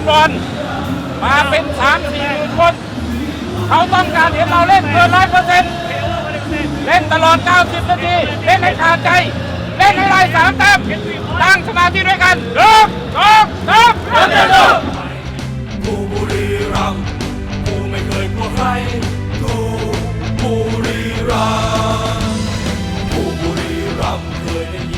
นบอลมาเป็นสามสี่หมื่นคน เขาต้องการเห็นเราเล่นเกินร้อยเปอร์เซ็นต์เล่นตลอด 90 นาที เล่นให้ขาดใจ เล่นให้ได้สามแต้มตั้งสมาธิด้วยกันหนึ่งสองสามเริ่มเล่นเลยกูบุรีรัมย์กูไม่เคยกลัวใครกูบุรีรัมย์กูบุรีรัมย์เคยได้ยิน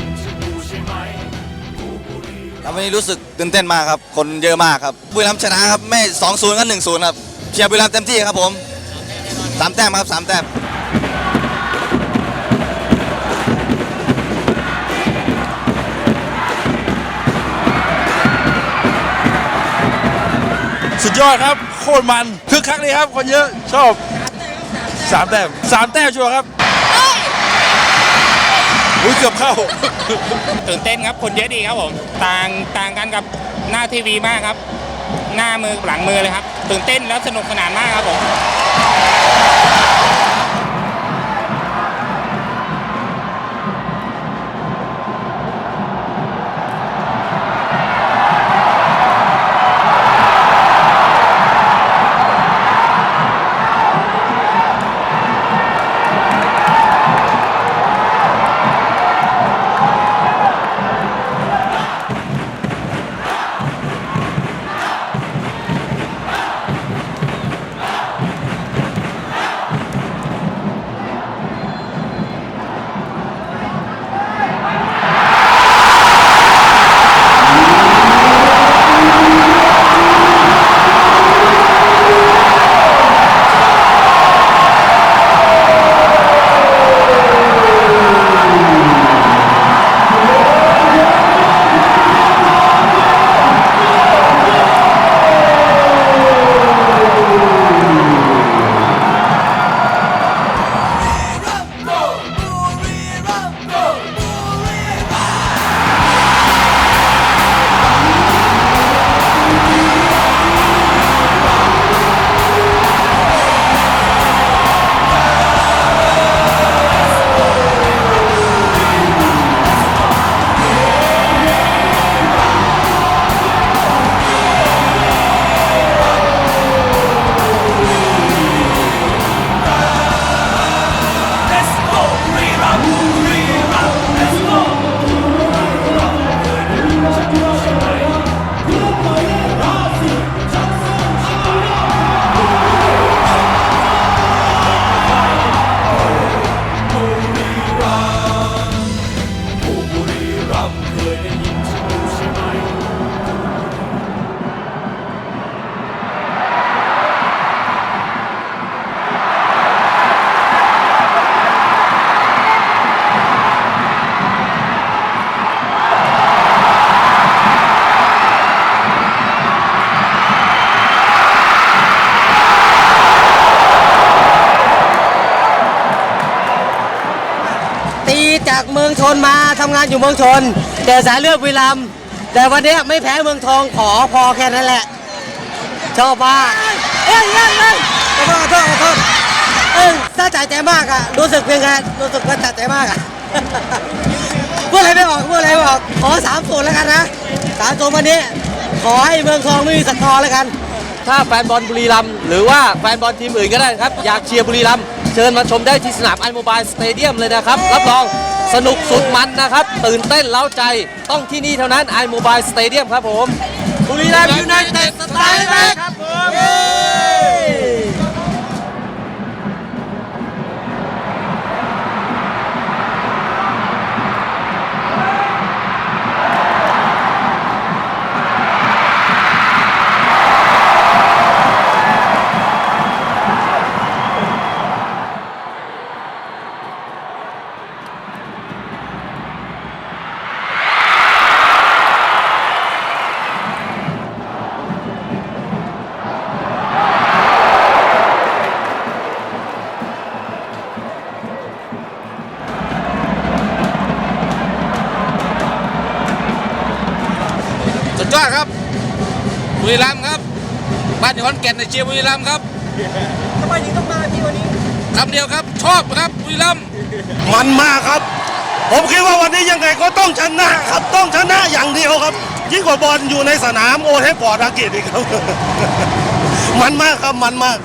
ครับวันนี้รู้สึกตื่นเต้นมากครับ คนเยอะมากครับบุรีรัมย์ชนะครับไม่2-0ก็1-0ครับเชียร์บุรีรัมย์เต็มที่ครับผมสามแต้มครับสามแต้มสุดยอดครับ โคตรมันคึกคักเลยครับ คนเยอะชอบสามแต้มสามแต้มชัวร์ครับ อุ้ยเกือบเข้า ตื่นเต้นครับ คนเยอะดีครับผม ต่างต่างกันกับหน้าทีวีมากครับ หน้ามือหลังมือเลยครับ ตื่นเต้นแล้วสนุกสนานมากครับผม จากเมืองชนมาทำงานอยู่เมืองชน แต่สายเลือดบุรีรัมย์แต่วันเนี้ยไม่แพ้เมืองทองขอพอแค่นั้นแหละ ชอบมากเอ้ยเอ้ยเอ้ยขอโทษขอโทษขอโทษเอ้ยน่าใจใจมากอะรู้สึกเป็นไงรู้สึกว่าจัดใจมากอะ พูดอะไรไม่ออกพูดอะไรไม่ออกขอสามศูนย์แล้วกันนะสามศูนย์วันนี้ ขอให้เมืองทองไม่มีสกอร์แล้วกัน ถ้าแฟนบอลบุรีรัมย์หรือว่าแฟนบอลทีมอื่นก็ได้นะครับ อยากเชียร์บุรีรัมย์เชิญมาชมได้ที่สนามไอโมบายสเตเดียมเลยนะครับ รับรอง สนุกสุดมันนะครับ ตื่นเต้นเล้าใจต้องที่นี่เท่านั้นไอโมบายสเตเดียมครับผมบุรีรัมย์ยูไนเต็ดสไตล์แบ็คครับผม รีรัมย์ครับ บ้านอยู่ขอนแก่นในเชียร์บุรีรัมย์ครับทำไมถึงต้องมาที่วันนี้คำเดียวครับ ชอบครับบุรีรัมย์มันมากครับ ผมคิดว่าวันนี้ยังไงก็ต้องชนะครับ ต้องชนะอย่างเดียวครับ ยิ่งกว่าบอลอยู่ในสนามโอเทฟฟอร์ดอังกฤษอีกครับ มันมากครับมันมาก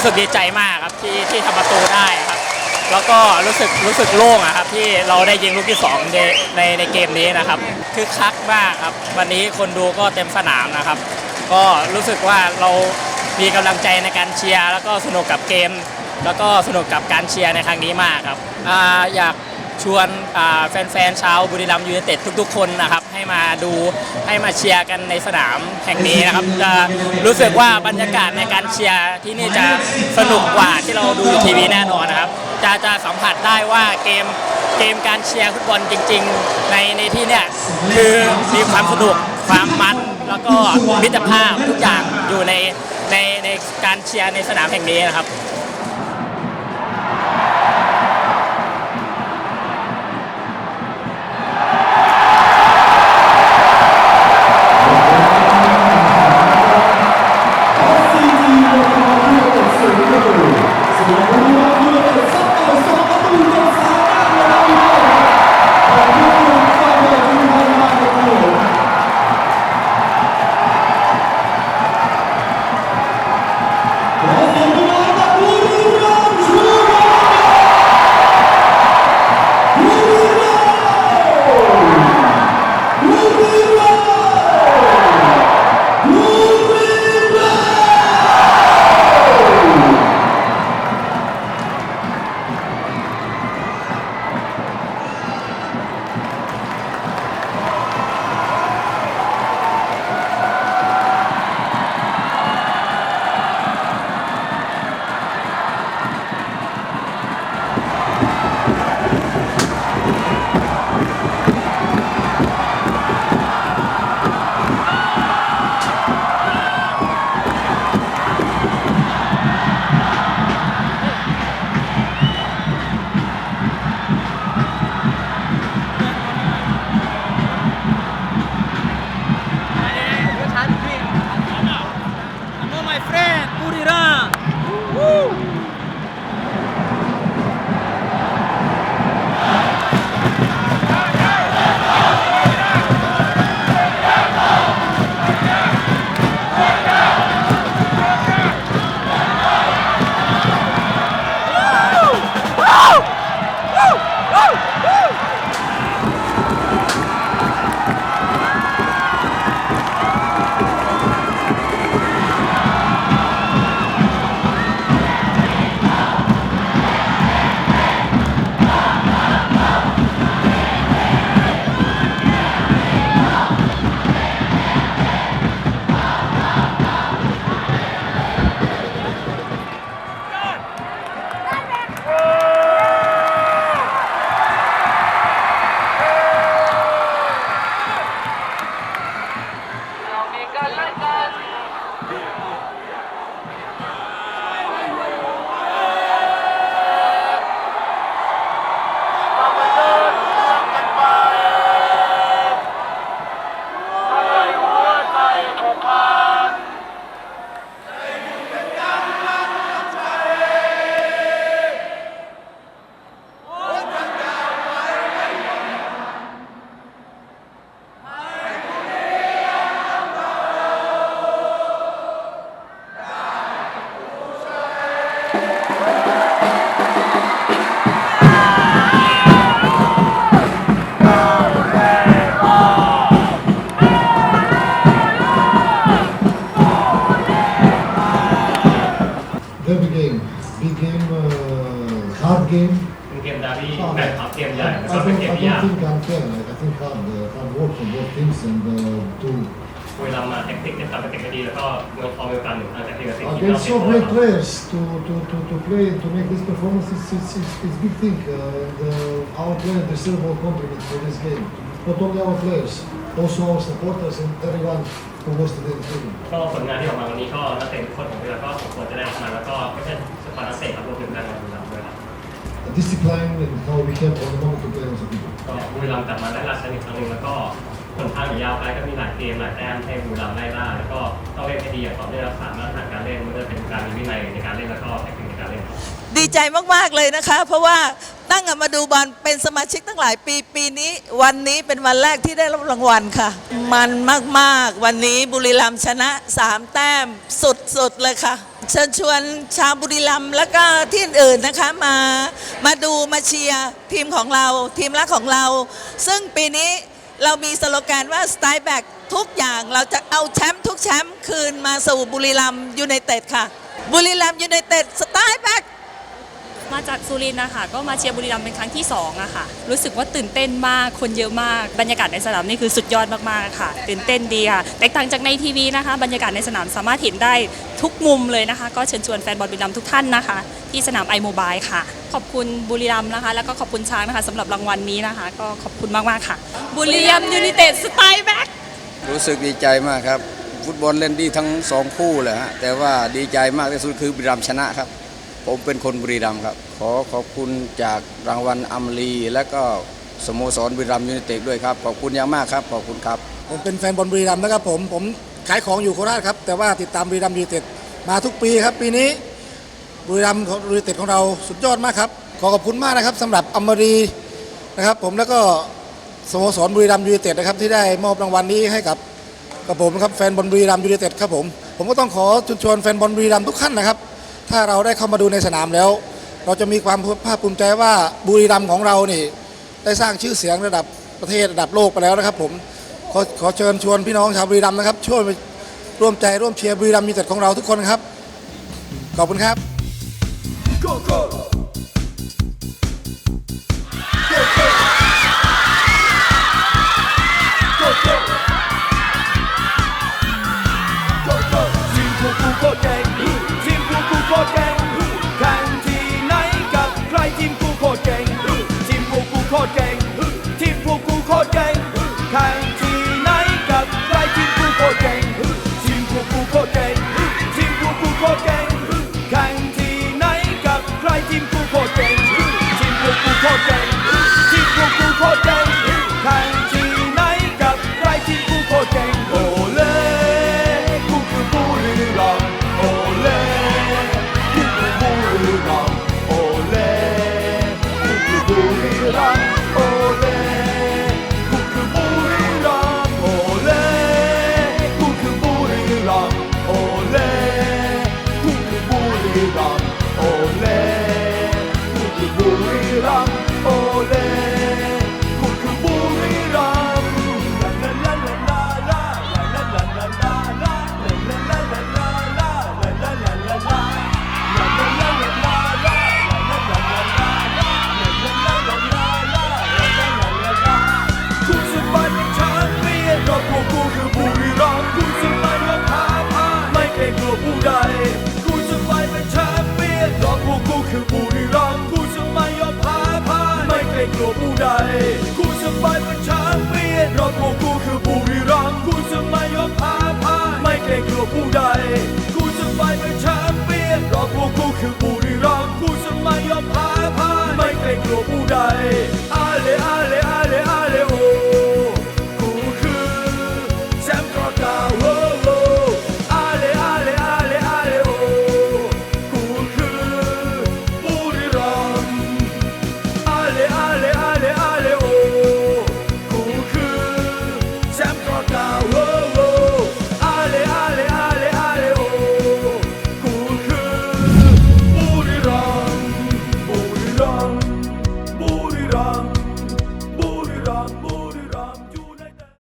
รู้สึกดีใจมากครับที่ที่ทำประตูได้ครับ แล้วก็รู้สึกรู้สึกโล่งอะครับที่เราได้ยิงลูกที่สองในในในเกมนี้นะครับคือคักมากครับ วันนี้คนดูก็เต็มสนามนะครับ ก็รู้สึกว่าเรามีกำลังใจในการเชียร์แล้วก็สนุกกับเกม แล้วก็สนุกกับการเชียร์ในครั้งนี้มากครับอาอยาก ชวนแฟนๆชาวบุรีรัมย์ยูไนเต็ดทุกๆ คนนะครับ ให้มาดูให้มาเชียร์กันในสนามแห่งนี้นะครับจะรู้สึกว่าบรรยากาศในการเชียร์ที่นี่จะสนุกกว่าที่เราดูอยู่ทีวีแน่นอนนะครับ จะจะสัมผัสได้ว่าเกมเกมการเชียร์ฟุตบอลจริง ๆ ในในที่เนี่ยคือมีความสนุกความมัน แล้วก็มิตรภาพทุกอย่างอยู่ในในในการเชียร์ในสนามแห่งนี้นะครับ hard, uh, hard work from both teams and uh, to เวลามาเทคนิคเล่นตามเทคนิคดีแล้วก็เมืองทองมีโอกาสหนึ่งทางจากที่กับสิ่งที่ against เรา so เป็น great players to, to, to, to play to make this performance. It's it's, it's, it's big thing. Uh, and, uh, our players deserve all compliments for this game. Not only our players, also our supporters and everyone who was today in the stadium. ก็ผลงานที่ออกมาวันนี้ก็นักเตะทุกคนของเราก็สมควรจะได้ออกมาแล้วก็ไม่ใช่เฉพาะนักเตะครับรวมถึงการงานของเรา discipline and how we have on the moment to play also good. ก็บุรีรัมย์กลับมาได้รับชัยอีกครั้งหนึ่งแล้วก็ผลทางยาวไปก็มีหลายเกมหลายแต้มให้บุรีรัมย์ได้ได้แล้วก็ต้องเล่นให้ดีอย่างต่อเนื่องรักษามาตรฐานการเล่นไม่ว่าจะเป็นการมีวินัยในการเล่นแล้วก็เทคนิคในการเล่นครับ ดีใจมาก ๆ เลยนะคะ เพราะว่า ตั้งแต่มาดูบอลเป็นสมาชิกตั้งหลายปีปีนี้วันนี้เป็นวันแรกที่ได้รับรางวัลค่ะ มันมาก ๆ วันนี้บุรีรัมย์ชนะ3แต้มสุด ๆ เลยค่ะเชิญชวนชาวบุรีรัมย์แล้วก็ที่อื่นนะคะมามาดูมาเชียร์ทีมของเราทีมรักของเรา ซึ่งปีนี้เรามีสโลแกนว่าสไตล์แบกทุกอย่างเราจะเอาแชมป์ทุกแชมป์คืนมาสู่บุรีรัมย์ยูไนเต็ดค่ะ บุรีรัมย์ยูไนเต็ดสไตล์แบก มาจากสุรินทร์นะคะก็มาเชียร์บุรีรัมย์เป็นครั้งที่2อะค่ะ รู้สึกว่าตื่นเต้นมาก คนเยอะมาก บรรยากาศในสนามนี่คือสุดยอดมากๆค่ะ ตื่นเต้นดีค่ะแตกต่างจากในทีวีนะคะ บรรยากาศในสนามสามารถเห็นได้ทุกมุมเลยนะคะ ก็เชิญชวนแฟนบอลบุรีรัมย์ทุกท่านนะคะ ที่สนามไอโมบายค่ะ ขอบคุณบุรีรัมย์นะคะ แล้วก็ขอบคุณช้างนะคะสำหรับรางวัลนี้นะคะ ก็ขอบคุณมากๆค่ะ บุรีรัมย์ยูไนเต็ดสไตล์แบ็ครู้สึกดีใจมากครับ ฟุตบอลเล่นดีทั้งสองคู่เลยฮะแต่ว่าดีใจมากที่สุดคือบุรีรัมย์ชนะครับ ผมเป็นคนบุรีรัมย์ครับ ขอขอบคุณจากรางวัลอัมรี และก็สโมสรบุรีรัมย์ยูไนเต็ดด้วยครับ ขอบคุณอย่างมากครับ ขอบคุณครับ ผมเป็นแฟนบอลบุรีรัมย์นะครับผมผมขายของอยู่โคราชครับ แต่ว่าติดตามบุรีรัมย์ยูไนเต็ดมาทุกปีครับ ปีนี้บุรีรัมย์ของยูไนเต็ดของเราสุดยอดมากครับ ขอขอบคุณมากนะครับสำหรับอัมรีนะครับ ผมแล้วก็สโมสรบุรีรัมย์ยูไนเต็ดนะครับที่ได้มอบรางวัลนี้ให้กับกับผมครับแฟนบอลบุรีรัมย์ยูไนเต็ดครับผมผมก็ต้องขอเชิญชวนแฟนบอลบุรีรัมย์ทุกท่านนะครับ ถ้าเราได้เข้ามาดูในสนามแล้ว เราจะมีความภาคภูมิใจว่าบุรีรัมย์ของเรานี่ ได้สร้างชื่อเสียงระดับประเทศระดับโลกไปแล้วนะครับ ผมขอขอเชิญชวนพี่น้องชาวบุรีรัมย์นะครับช่วยร่วมใจร่วมเชียร์บุรีรัมย์มีเต็ดของเราทุกคนครับ ขอบคุณครับ